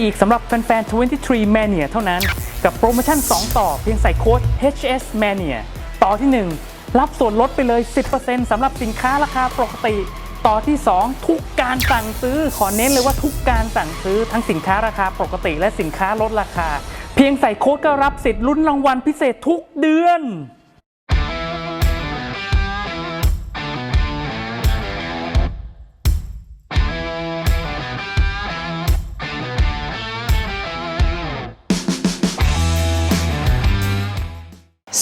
อีกสำหรับแฟนๆ 23 Mania เท่านั้น กับโปรโมชั่น 2 ต่อเพียงใส่โค้ด HS Mania ต่อที่ 1 รับส่วนลดไปเลย 10%สำหรับสินค้าราคาปกติ ต่อที่ 2 ทุกการสั่งซื้อ ขอเน้นเลยว่าทุกการสั่งซื้อทั้งสินค้าราคาปกติ และสินค้าลดราคา เพียงใส่โค้ดก็รับสิทธิ์ลุ้นรางวัลพิเศษทุกเดือน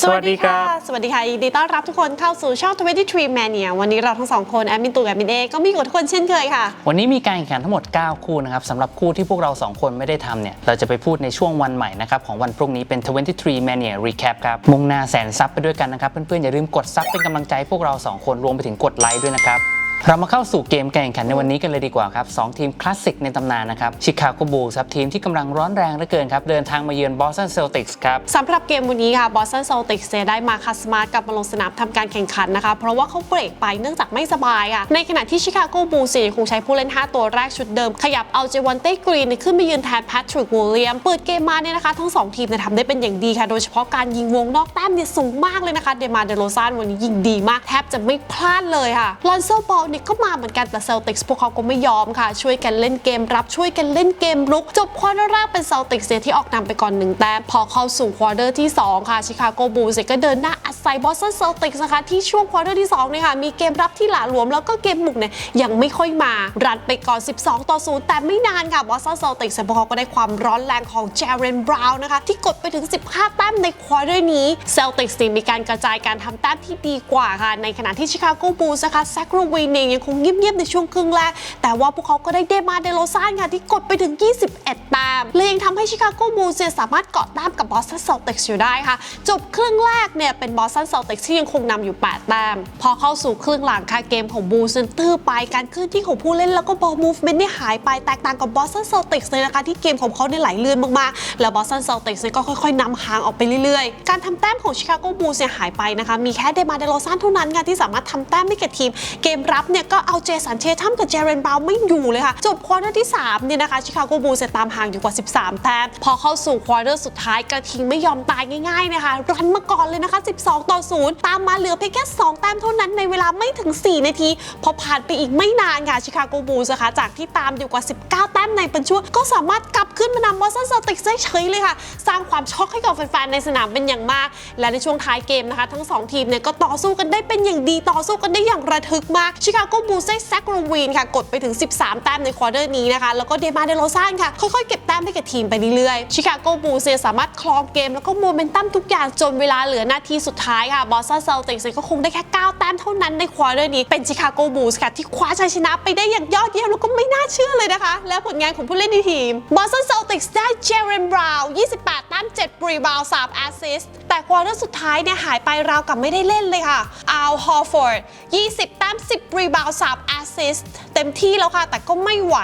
สวัสดีครับสวัสดีค่ะยินดีต้อนรับทุกคนเข้าสู่ช่อง 23 Mania วันนี้เราทั้งสองคนแอดมินตูกับแอดมินเอก็มีกับทุกคนเช่นเคยค่ะ วันนี้มีการแข่งขันทั้งหมด 9 คู่นะครับสำหรับคู่ที่พวกเรา 2 คนไม่ได้ทำเนี่ย เราจะไปพูดในช่วงวันใหม่นะครับ ของวันพรุ่งนี้เป็น 23 Mania Recap ครับมุ่งหน้าแสนซับไปด้วยกันนะครับ เพื่อนๆ อย่าลืมกดซับเป็นกำลังใจให้พวกเรา 2 คนรวมไปถึงกดไลค์ด้วยนะครับ เรามาเข้าสู่เกมแข่งขันในวันนี้กันเลยดีกว่าครับสองทีมคลาสสิกในตำนานนะครับชิคาโกบูลส์ครับทีมที่กำลังร้อนแรงเหลือเกินครับ เดินทางมาเยือนบอสตันเซลติกส์ครับสำหรับเกมวันนี้ค่ะ Boston Celtics จะได้มาคัสมาร์กลับมาลงสนามทำการแข่งขันนะคะ เพราะว่าเขาเบรกไปเนื่องจากไม่สบายค่ะ ในขณะที่ชิคาโกบูลส์คงใช้ผู้เล่น 5 ตัวแรกชุดเดิม ขยับเอาเจวันเต้กรีนขึ้นมายืนแทนแพทริกวูเลียมเปิดเกมมาเนี่ยนะคะทั้ง 2 ทีมเนี่ยทำได้เป็นอย่างดีค่ะโดยเฉพาะการยิงวงนอกแต้มเนี่ยสูงมากเลยนะคะเดมาเดโรซานวันนี้ยิงดีมากแทบจะไม่พลาดเลยค่ะลอนโซบอลเนี่ยก็มาเหมือนกันแต่เซลติกส์พวกเขาก็ไม่ยอมค่ะ ช่วยกันเล่นเกมรับช่วยกันเล่นเกมรุก จบควอเตอร์แรกเป็นเซลติกส์ที่ออกนำไปก่อนหนึ่งแต้มพอเข้าสู่ควอเตอร์ที่ 2 ค่ะชิคาโกบูลส์ก็เดินหน้าอัดใส่บอสตันเซลติกส์นะคะที่ช่วงควอเตอร์ที่2เนี่ยค่ะมีเกมรับที่หลาหลวมแล้วก็เกมบุกเนี่ยยังไม่ค่อยมา รันไปก่อน 12 ต่อ 0 แต่ไม่นานค่ะบอสตันเซลติกส์พวกเขาก็ได้ความร้อนแรงของเจเรนบราวน์นะคะที่กดไปถึง 15 แต้มในควอเตอร์นี้เซลติกส์มีการกระจายการทำแต้มที่ดีกว่าค่ะในขณะที่ชิคาโกบูลส์นะคะแซคโรวีนเองยังคงเงียบๆในช่วงครึ่งแรก แต่ว่าพวกเขาก็ได้เดมาเดโลซานค่ะที่กดไปถึง 21 แต้มเลยยังทำให้ชิคาโกบูลส์สามารถเกาะแต้มกับบอสตันเซลติกส์อยู่ได้ค่ะ จบครึ่งแรกเนี่ยเป็นบอสตันเซลติกส์ที่ยังคงนำอยู่ 8 แต้ม พอเข้าสู่ครึ่งหลังค่ะเกมของบูลส์ตื้อไปการเคลื่อนที่ของผู้เล่นแล้วก็บอลมูฟเมนต์เนี่หายไปแตกต่างกับบอสตันเซลติกส์เลยนะคะที่เกมของเขาเนี่ยไหลเลื่อนมากๆแล้วบอสตันเซลติกส์ก็ค่อยๆนำห่างออกไปเรื่อยๆ การทำแต้มของชิคาโกบูลส์เนี่ยหายไปนะคะมีแค่เดมาเดโลซานเท่านั้นค่ะที่สามารถทำแต้มให้กับทีมเกมรับเนี่ยก็เอาเจสันเชทัมกับเจเรนบาวไม่อยู่เลยค่ะ จบควอเตอร์ที่ 3 เนี่ยนะคะชิคาโกบูลเส์ตามห่างอยู่กว่า 13 แต้ม พอเข้าสู่ควอเตอร์สุดท้ายกระทิงไม่ยอมตายง่ายๆนะคะ รันมาก่อนเลยนะคะ 12 ต่อ 0 ตามมาเหลือเพียงแค่ 2 แต้มเท่านั้นในเวลาไม่ถึง 4 นาที พอผ่านไปอีกไม่นานค่ะชิคาโกบูลนะคะจากที่ตามอยู่กว่า 19 แต้มในเป็นช่วงก็สามารถกลับขึ้นมานำบอสตันเซติกได้เฉยเลยค่ะ สร้างความช็อกให้กับแฟนๆในสนามเป็นอย่างมาก และในช่วงท้ายเกมนะคะ ทั้งสองทีมเนี่ยก็ต่อสู้กันได้เป็นอย่างดีต่อสู้กันได้อย่างระทึกมากชิคาาโกบูลส์ได้แซคโรวีนค่ะกดไปถึง 13 แต้มในควอเตอร์นี้นะคะแล้วก็เดมาเดโรซานค่ะค่อยๆเก็บแต้มให้กับทีมไปเรื่อยๆชิคาโกบูลสสามารถคลองเกมแล้วก็โมเมนตัมทุกอย่างจนเวลาเหลือนาทีสุดท้ายค่ะบอสตันเซลติกส์ก็คงได้แค่ 9 แต้มเท่านั้นในควอเตอร์นี้เป็นชิคาโกบูลส์ค่ะที่คว้าชัยชนะไปได้อย่างยอดเยี่ยมแล้วก็ไม่น่าเชื่อเลยนะคะ และผลงานของผู้เล่นในทีมบอสตันเซลติกส์ได้เจเรนบราวน์28แต้ม7รีบาวด์3แอสซิสต์แต่ควอเตอร์สุดท้ายเนี่ยหายไปราวกับไม่ได้เล่นเลยค่ะอัลฮอร์ฟอร์ด20แต้ม10รี About sub assist. เต็มที่แล้วค่ะ แต่ก็ไม่ไหว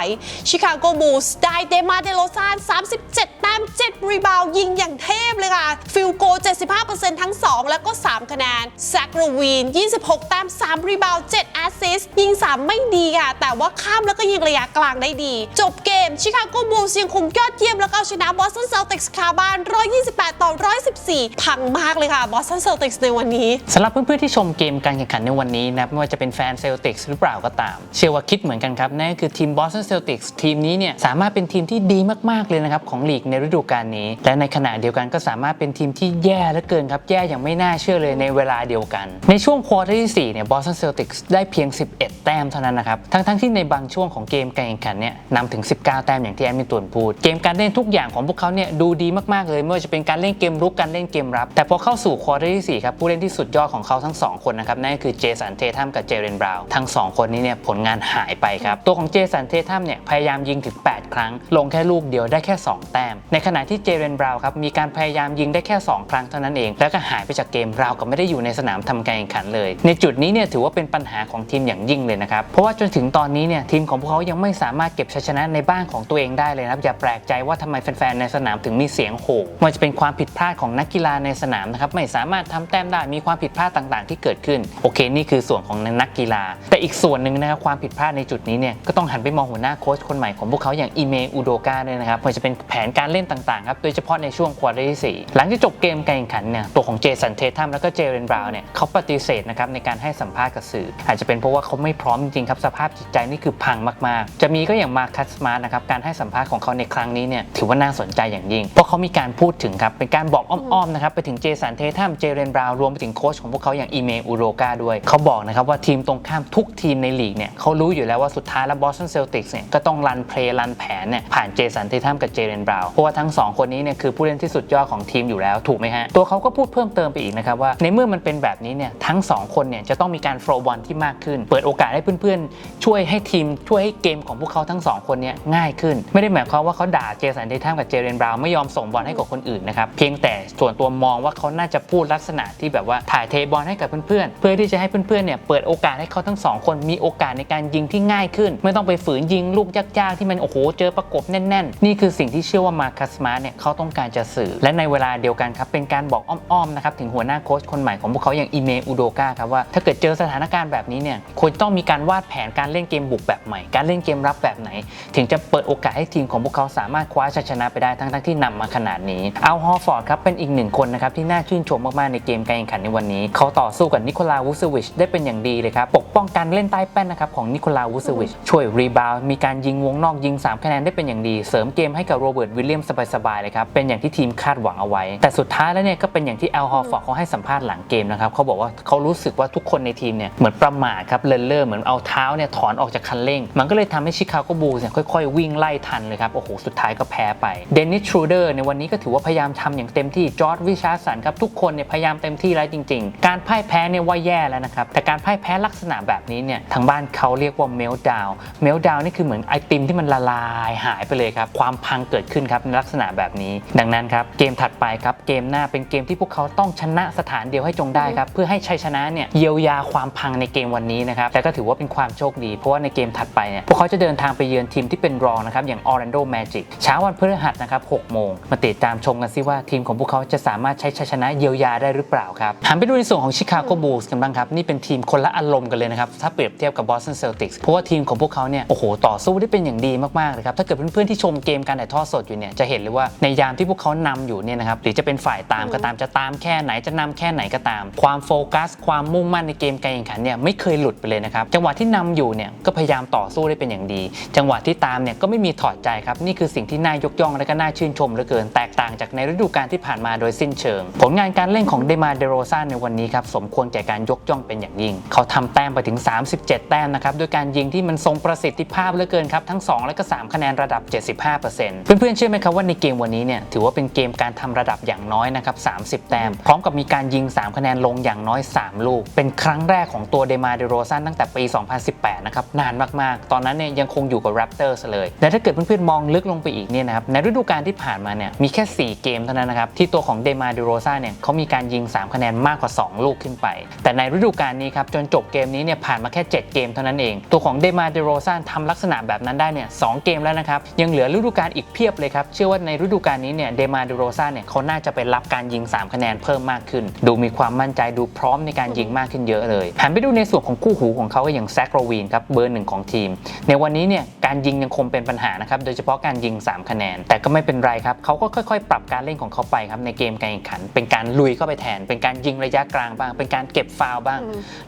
ชิคาโกบูลส์ได้เดมาเดโลซาน37 แต้ม 7 รีบาวยิงอย่างเทพเลยค่ะ ฟิลโก 75%ทั้ง 2 แล้วก็ 3 คะแนนแซคโรวีน 26 แต้ม 3 รีบาว 7 แอสซิสต์ยิง 3 ไม่ดีค่ะ แต่ว่าข้ามแล้วก็ยิงระยะกลางได้ดี จบเกมชิคาโกบูลส์ยังคงยอดเยี่ยมแล้วก็เอาชนะบอสตันเซลติกส์คาบ้าน 128 ต่อ 114 พังมากเลยค่ะบอสตันเซลติกส์ในวันนี้สำหรับเพื่อนๆที่ชมเกมการแข่งขันในวันนี้นะไม่ว่าจะเป็นแฟนเซลติกส์หรือเปล่าก็ตาม เชื่อว่าคิดเหมือนกันครับ นั่นก็คือทีมบอสตันเซลติกส์ทีมนี้เนี่ยสามารถเป็นทีมที่ดีมาก ๆ เลยนะครับ ของลีกในฤดูกาลนี้ และในขณะเดียวกันก็สามารถเป็นทีมที่แย่เหลือเกินครับ แย่อย่างไม่น่าเชื่อเลยในเวลาเดียวกัน ในช่วงควอเตอร์ที่4เนี่ยบอสตันเซลติกส์ได้เพียง 11 แต้มเท่านั้นนะครับ ทั้งๆที่ในบางช่วงของเกมการแข่งขันเนี่ยนำถึง 19 แต้มอย่างที่แอดมินตุนพูด เกมการเล่นทุกอย่างของพวกเขาเนี่ยดูดีมากๆเลยไม่ว่าจะเป็นการเล่นเกมรุกการเล่นเกมรับ แต่พอเข้าสู่ควอเตอร์ที่4ครับผู้เล่นที่สุดยอดของเขาทั้งสองคนนะครับนั่นก็คือเจสันเททัมกับเจเรนบราวน์ทั้งสองคนนี้เนี่ยผลงานหายไปครับ ตัวของเจสันเททัมเนี่ยพยายามยิงถึง 8 ครั้ง ลงแค่ลูกเดียวได้แค่ 2 แต้ม ในขณะที่เจเรนบราวน์ครับมีการพยายามยิงได้แค่ 2 ครั้งเท่านั้นเอง แล้วก็หายไปจากเกมราวกับไม่ได้อยู่ในสนามทำการแข่งขันเลย ในจุดนี้เนี่ยถือว่าเป็นปัญหาของทีมอย่างยิ่งเลยนะครับ เพราะว่าจนถึงตอนนี้เนี่ยทีมของพวกเขายังไม่สามารถเก็บชัยชนะในบ้านของตัวเองได้เลยนะครับอย่าแปลกใจว่าทำไมแฟนๆในสนามถึงมีเสียงโห่มันจะเป็นความผิดพลาดของนักกีฬาในสนามนะครับไม่สามารถทำแต้มได้มีความผิดพลาดต่างๆ ที่เกิดขึ้น โอเค นี่คือส่วนของนักกีฬา แต่อีกส่วนหนึ่งนะครับความผิดพลาดในจุดนี้เนี่ยก็ต้องหันไปมองหัวหน้าโค้ชคนใหม่ของพวกเขาอย่างอีเมอุโดกาด้วยนะครับไม่ว่าจะเป็นแผนการเล่นต่างๆครับโดยเฉพาะในช่วงควอเตอร์ที่สี่หลังจากจบเกมการแข่งขันเนี่ยตัวของเจสันเททัมแล้วก็เจเรนบราวน์เนี่ยเขาปฏิเสธนะครับในการให้สัมภาษณ์กับสื่อ อาจจะเป็นเพราะว่าเขาไม่พร้อมจริงๆครับสภาพจิตใจนี่คือพังมากๆ จะมีก็อย่างมาคัสมาร์นะครับการให้สัมภาษณ์ของเขาในครั้งนี้เนี่ยถือว่าน่าสนใจอย่างยิ่ง เพราะเขามีการพูดถึงครับเป็นการบอกอ้อมๆนะครับไปถึงเจสันเททัมเจเรนบราวน์รวมไปถึงโค้ชของพวกเขาอย่างอีเมอุโรกาด้วยเขาบอกนะครับว่าทีมตรงข้ามทุกทีมในลีกเนี่ยเขารู้อยู่แล้วว่าสุดท้ายแล้วบอสตันเซลติกส์เนี่ยก็ต้องรันเพลย์รันแผนเนี่ยผ่านเจสันเททัมกับเจเรนบราวน์เพราะว่าทั้งสองคนนี้เนี่ยคือผู้เล่นที่สุดยอดของทีมอยู่แล้วถูกไหมฮะ ตัวเขาก็พูดเพิ่มเติมไปอีกนะครับว่า ในเมื่อมันเป็นแบบนี้เนี่ยทั้งสองคนเนี่ยจะต้องมีการโฟล์บอลที่มากขึ้น เปิดโอกาสให้เพื่อนๆ ช่วยให้ทีมช่วยให้เกมของพวกเขาทั้งสองคนเนี่ยง่ายขึ้น ไม่ได้หมายความว่าเขาด่าเจสันเททัมกับเจเรนบราวน์ไม่ยอมส่งบอลให้กับคนอื่นนะครับเพียงแต่ส่วนตัวมองว่าเขาน่าจะพูดลักษณะที่แบบว่าถ่ายเทบอลให้กับเพื่อนๆเพื่อที่จะให้เพื่อนๆเนี่ยเปิดโอกาสให้เขาทั้งสองคนมีโอกาสในการยิงที่ง่ายขึ้น ไม่ต้องไปฝืนยิงลูกยากๆที่มันโอ้โหเจอประกบแน่น ๆ นี่คือสิ่งที่เชื่อว่ามาคัสมาร์เนี่ยเขาต้องการจะสื่อ และในเวลาเดียวกันครับเป็นการบอกอ้อมๆนะครับถึงหัวหน้าโค้ชคนใหม่ของพวกเขาอย่างอีเมอุโดกาครับว่าถ้าเกิดเจอสถานการณ์แบบนี้เนี่ยควรต้องมีการวาดแผนการเล่นเกมบุกแบบใหม่ การเล่นเกมรับแบบไหน ถึงจะเปิดโอกาสให้ทีมของพวกเขาสามารถคว้าชัยชนะไปได้ทั้งๆที่นำมาขนาดนี้เอาฮอฟอร์ดครับเป็นอีกหนึ่งคนนะครับที่น่าชื่นชมมากๆในเกมการแข่งขันในวันนี้ เขาต่อสู้กับนิโคลาวูซวิชได้เป็นอย่างดีเลยครับปกป้องการเล่นใต้แป้นนะครับของนิโคลาวูซวิชช่วยรีบาวมีการยิงวงนอกยิง 3 คะแนนได้เป็นอย่างดี เสริมเกมให้กับโรเบิร์ตวิลเลียมสบายๆเลยครับ เป็นอย่างที่ทีมคาดหวังเอาไว้ แต่สุดท้ายแล้วเนี่ยก็เป็นอย่างที่แอลฮอฟอร์เขาให้สัมภาษณ์หลังเกมนะครับเขาบอกว่าเขารู้สึกว่าทุกคนในทีมเนี่ยเหมือนประมาทครับเลินเล่อเหมือนเอาเท้าเนี่ยถอนออกจากคันเร่ง มันก็เลยทำให้ชิคาโกบูลส์เนี่ยค่อยๆ วิ่งไล่ทันเลยครับโอ้โหสุดท้ายก็แพ้ไปเดนนิสทรูเดอร์ในวันนี้ก็ถือว่าพยายามทำอย่างเต็มที่จอร์ดวิชาสันครับทุกคนเนี่ยพยายามเต็มที่แล้วจริง ๆ การพ่ายแพ้เนี่ยว่าแย่แล้วนะครับแต่การพ่ายแพ้ลักษณะแบบนี้เนี่ยทางบ้านเขาเรียกว่าเมลดาวเมลดาวนี่คือเหมือนไอติมที่มันละลายหายไปเลยครับ ความพังเกิดขึ้นครับในลักษณะแบบนี้ ดังนั้นครับ เกมถัดไปครับเกมหน้าเป็นเกมที่พวกเขาต้องชนะสถานเดียวให้จงได้ครับ เพื่อให้ชัยชนะเนี่ยเยียวยาความพังในเกมวันนี้นะครับแต่ก็ถือว่าเป็นความโชคดี เพราะว่าในเกมถัดไปเนี่ยพวกเขาจะเดินทางไปเยือนทีมที่เป็นรองนะครับอย่าง Orlando Magic เช้าวันพฤหัสนะครับ6โมงมาติดตามชมกันซิว่าทีมของพวกเขาจะสามารถใช้ชัยชนะเยียวยาได้หรือเปล่าครับหันไปดูในส่วนของชิคาโกบูลส์กันบ้างครับนี่เป็นทีมคนละอารมณ์กันเลยนะครับถ้าเปรียบเทียบกับ Boston Celtics เพราะว่าทีมของพวกเขาเนี่ยโอ้โหต่อสู้ได้เป็นอย่างดีมากๆเลยครับถ้าเกิดเพื่อนๆที่ชมเกมการถ่ายทอดสดอยู่เนี่ยจะเห็นเลยว่าในยามที่พวกเขานำอยู่เนี่ยนะครับหรือจะเป็นฝ่ายตามก็ตามจะตามแค่ไหนจะนำแค่ไหนก็ตาม ความโฟกัส ความมุ่งมั่นในเกมการแข่งขันเนี่ยไม่เคยหลุดไปเลยนะครับจังหวะที่นำอยู่เนี่ยก็พยายามต่อสู้ได้เป็นอย่างดี จังหวะที่ตามเนี่ยก็ไม่มีถอดใจครับนี่คือสิ่งที่น่ายกย่องและก็น่าชื่นชมเหลือเกิน แตกต่างจากในฤดูกาลที่ผ่านมาโดยสิ้นเชิง ผลงานการเล่นของเดมาเดโรซาในวันนี้ครับสมควรแก่การยกย่องเป็นอย่างยิ่ง เขาทำแต้มไปถึง 37 แต้มนะครับด้วยการยิงที่มันทรงประสิทธิภาพเหลือเกินครับทั้ง 2 และก็ 3 คะแนนระดับ 75%เพื่อนๆเชื่อไหมครับว่าในเกมวันนี้เนี่ยถือว่าเป็นเกมการทำระดับอย่างน้อยนะครับ30 แต้ม พร้อมกับมีการยิง 3 คะแนนลงอย่างน้อย 3 ลูก เป็นครั้งแรกของตัวเดมาเดโรซันตั้งแต่ปี 2018 นะครับนานมากๆ ตอนนั้นเนี่ยยังคงอยู่กับแรปเตอร์สเลยและถ้าเกิดเพื่อนๆมองลึกลงไปอีกเนี่ยนะครับในฤดูกาลที่ผ่านมาเนี่ยมีแค่ 4 เกมเท่านั้นนะครับที่ตัวของเดมาเดโรซันเนี่ยเขามีการยิง 3 คะแนนมากกว่า 2 ลูกขึ้นไป แต่ในฤดูกาลนี้ครับจนจบเกมนี้เนี่ยผ่านมาแค่ 7 เกมเท่านั้นเองตัวของเดมาเดโรซันทำลักษณะแบบนั้นได้เนี่ยสเกมแล้วนะครับ ยังเหลือฤดูกาลอีกเพียบเลยครับ เชื่อว่าในฤดูกาลนี้เนี่ยเดมาเดโรซันเนี่ยเขาน่าจะไปรับการยิง 3 คะแนนเพิ่มมากขึ้น ดูมีความมั่นใจดูพร้อมในการยิงมากขึ้นเยอะเลยหันไปดูในส่วนของคู่หูของเขาก็อย่างแซคโรวีนครับเบอร์หนึ่งของทีม ในวันนี้เนี่ยการยิงยังคงเป็นปัญหานะครับโดยเฉพาะการยิง 3 คะแนน แต่ก็ไม่เป็นไรครับเขาก็ค่อยๆ ปรับการเล่นของเขาไปครับในเกมการแข่งขัน เป็นการลุยเข้าไปแทน เป็นการยิงระยะกลางบ้าง เป็นการเก็บฟาวล์บ้าง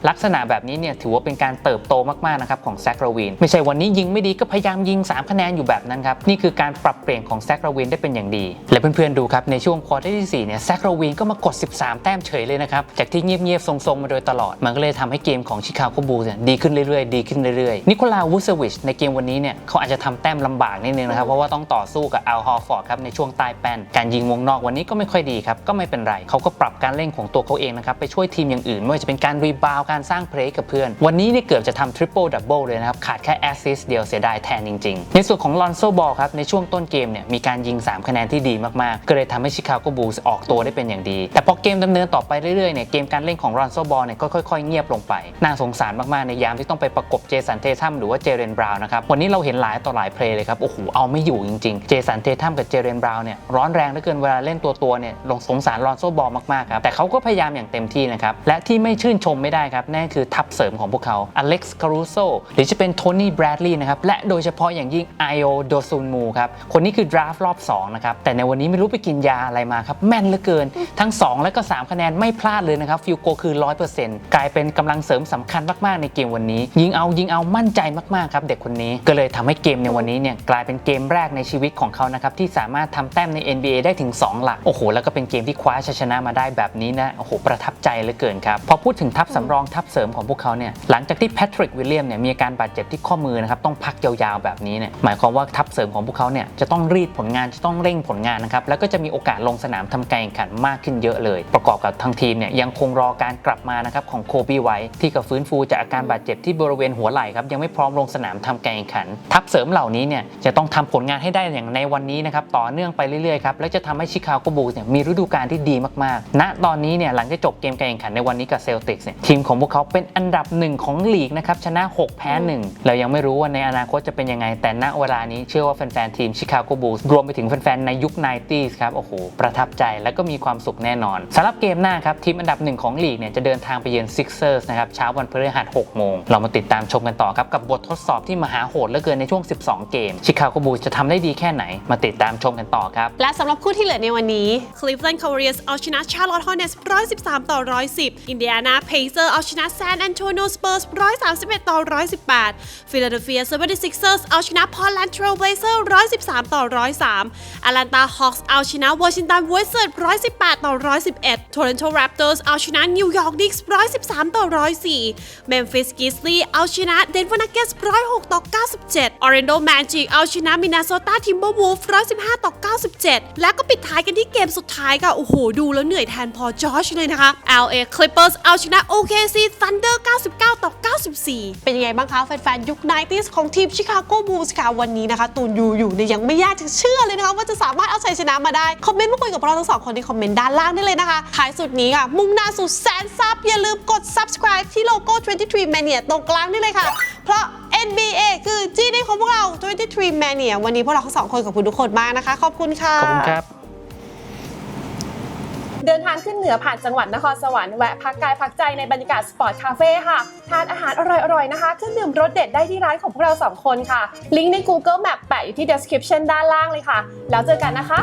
ลักษณะแบบนี้เนี่ยถือว่าเป็นการเติบโตมากๆนะครับของแซคโรวีนไม่ใช่วันนี้ยิงไม่ดีก็พยายามยิง 3 คะแนนอยู่แบบนั้นครับ นี่คือการปรับเปลี่ยนของแซคโรวีนได้เป็นอย่างดี และเพื่อนๆดูครับ ในช่วงควอเตอร์ที่4เนี่ยแซคโรวีนก็มากด 13 แต้มเฉยเลยนะครับ จากที่เงียบๆทรงๆ มาโดยตลอด มันก็เลยทำให้เกมของชิคาโกบูลเนี่ยดีขึ้นเรื่อยๆดีขึ้นเรื่อยๆนิโคลาวูซวิชในเกมวันนี้เนี่ยเขาอาจจะทำแต้มลำบากนิดนึงนะครับเพราะว่าต้องต่อสู้กับอัลฮอร์ฟอร์ดครับในช่วงใต้แป้นการยิงวงนอกวันนี้ก็ไม่ค่อยดีครับก็ไม่เป็นไรเขาก็ปรับการเล่นของตัวเขาเองนะครับไปช่วยทีมอย่างอื่นไม่ว่าจะเป็นการรีบาวการสร้างเพลย์กับเพื่อนวันนี้เนี่ยเกือบจะทำทริปเปิลดับเบิลเลยนะครับ ขาดแค่แอสซิสเดียวเสียดายแทนจริง ๆ ในส่วนของลอนโซบอลครับ ในช่วงต้นเกมเนี่ยมีการยิง 3 คะแนนที่ดีมากๆ ก็เลยทำให้ชิคาโกบูลส์ออกตัวได้เป็นอย่างดี แต่พอเกมดำเนินต่อไปเรื่อยๆเนี่ยเกมการเล่นของลอนโซบอลเนี่ยก็ค่อยๆ เงียบลงไป น่าสงสารมากๆในยามที่ต้องไปประกบเจสันเททัมหรือว่าเจเรนบราวน์นะครับวันนี้เราเห็นหลายต่อหลายเพลย์เลยครับโอ้โหเอาไม่อยู่จริงๆเจสันเททัมกับเจเรนบราวน์เนี่ยร้อนแรงเหลือเกินเวลาเล่นตัวตัวเนี่ยลงสงสารลอนโซบอลมากๆครับแต่เขาก็พยายามอย่างเต็มที่นะครับและที่ไม่ชื่นชมไม่ได้ครับนั่นคือทัพเสริมของพวกเขาอเล็กซ์คารูโซหรือจะเป็นโทนี่แบรดลีย์นะครับ และโดยเฉพาะอย่างยิ่งไอโอโดซุนมูครับ คนนี้คือดราฟต์รอบ 2 นะครับ แต่ในวันนี้ไม่รู้ไปกินยาอะไรมาครับ แม่นเหลือเกิน ทั้ง 2 และก็ 3 คะแนนไม่พลาดเลยนะครับ ฟิลโกคือ 100%กลายเป็นกำลังเสริมสำคัญมาก ๆ ในเกมวันนี้ ยิงเอายิงเอามั่นใจมาก ๆ ครับ เด็กคนนี้ก็เลยทำให้เกมในวันนี้เนี่ยกลายเป็นเกมแรกในชีวิตของเขานะครับที่สามารถทำแต้มใน NBA ได้ถึง 2 หลักโอ้โหแล้วก็เป็นเกมที่คว้าชัยชนะมาได้แบบนี้นะโอ้โหประทับใจเหลือเกินครับพอพูดถึงทัพสำรองทัพเสริมของพวกเขาเนี่ยหลังจากที่แพทริกวิลเลียมเนี่ยมีอาการบาดเจ็บที่ข้อมือนะครับต้องพักยาวๆแบบนี้เนี่ยหมายความว่าทัพเสริมของพวกเขาเนี่ยจะต้องรีดผลงานจะต้องเร่งผลงานนะครับแล้วก็จะมีโอกาสลงสนามทำการแข่งขันมากขึ้นเยอะเลย ประกอบกับทางทีมเนี่ยยังคงรอการกลับมานะครับของโคบีไว้ที่กับฟื้นฟูจากอาการบาดเจ็บที่บริเวณหัวไหล่ครับยังไม่พร้อมลงสนามทำการแข่งขัน ทัพเสริมเหล่านี้เนี่ยจะต้องทำผลงานให้ได้อย่างในวันนี้นะครับต่อเนื่องไปเรื่อยๆครับและจะทำให้ชิคาโกบูลส์เนี่ยมีฤดูกาลที่ดีมากๆ ณตอนนี้เนี่ยหลังจากจบเกมการแข่งขันในวันนี้กับเซลติกส์เนี่ยทีมของพวกเขาเป็นอันดับหนึ่งของลีกนะครับชนะ 6แพ้1เรายังไม่รู้ว่าในอนาคตจะเป็นยังไง แต่ณเวลานี้เชื่อว่าแฟนๆทีมชิคาโกบูลส์รวมไปถึงแฟนๆในยุค 90s ครับโอ้โหประทับใจและก็มีความสุขแน่นอนสำหรับเกมหน้าครับทีมอันดับหนึ่งของลีกเนี่ยจะเดินทางไปเยือน Sixers นะครับเช้าวันพฤหัส6โมงเรามาติดตามชมกันต่อครับกับบททดสอบที่มหาโหดเหลือเกินในช่วง 12 เกมชิคาโกบูลส์จะทำได้ดีแค่ไหน มาติดตามชมกันต่อครับและสำหรับคู่ที่เหลือในวันนี้ Cleveland Cavaliers เอาชนะ Charlotte Hornets 113 ต่อ 110 Indiana Pacers เอาชนะ San Antonio Spurs 131 ต่อ118 Philadelphia 76ers เอาชนะ Portland Trail Blazers 113 ต่อ 103 Atlanta Hawks เอาชนะ Washington Wizards 118 ต่อ 111 Toronto Raptors เอาชนะ New York Knicks 113 ต่อ 104 Memphis Grizzlies เอาชนะ Denver Nuggets 106 ต่อ 97 Orlando Magic เอาชนะ Minnesota Timberwolves 115 ต่อ 97 และก็ปิดท้ายกันที่เกมสุดท้ายค่ะโอ้โห ดูแล้วเหนื่อยแทนพอจอชเลยนะคะ LA Clippers เอาชนะ OKC Thunder 99 ต่อ 94 เป็นยังไงบ้างคะแฟนๆ ยุค 90s ของทีมชิคาโกบูลส์ค่ะวันนี้นะคะตูนยูอยู่เนี่ยยังไม่ยากจะเชื่อเลยนะคะว่าจะสามารถเอาชัยชนะมาได้ คอมเมนต์มาคุยกับเราทั้งสองคนในคอมเมนต์ด้านล่างได้เลยนะคะท้ายสุดนี้ค่ะ มุ่งหน้าสู่แสนซับอย่าลืมกด subscribe ที่โลโก้ 23 Mania ตรงกลางนี่เลยค่ะ เพราะ NBA คือจีดีของพวกเรา 23 Mania วันนี้พวกเราทั้งสองคนขอบคุณทุกคนมากนะคะ ขอบคุณค่ะ ขอบคุณครับ เดินทางขึ้นเหนือผ่านจังหวัดนครสวรรค์แวะพักกายพักใจในบรรยากาศสปอร์ตคาเฟ่ค่ะ ทานอาหารอร่อยๆนะคะเครื่องดื่มรสเด็ดได้ที่ร้านของพวกเราสองคนค่ะ ลิงก์ใน Google Map แปะอยู่ที่ description ด้านล่างเลยค่ะ แล้วเจอกันนะคะ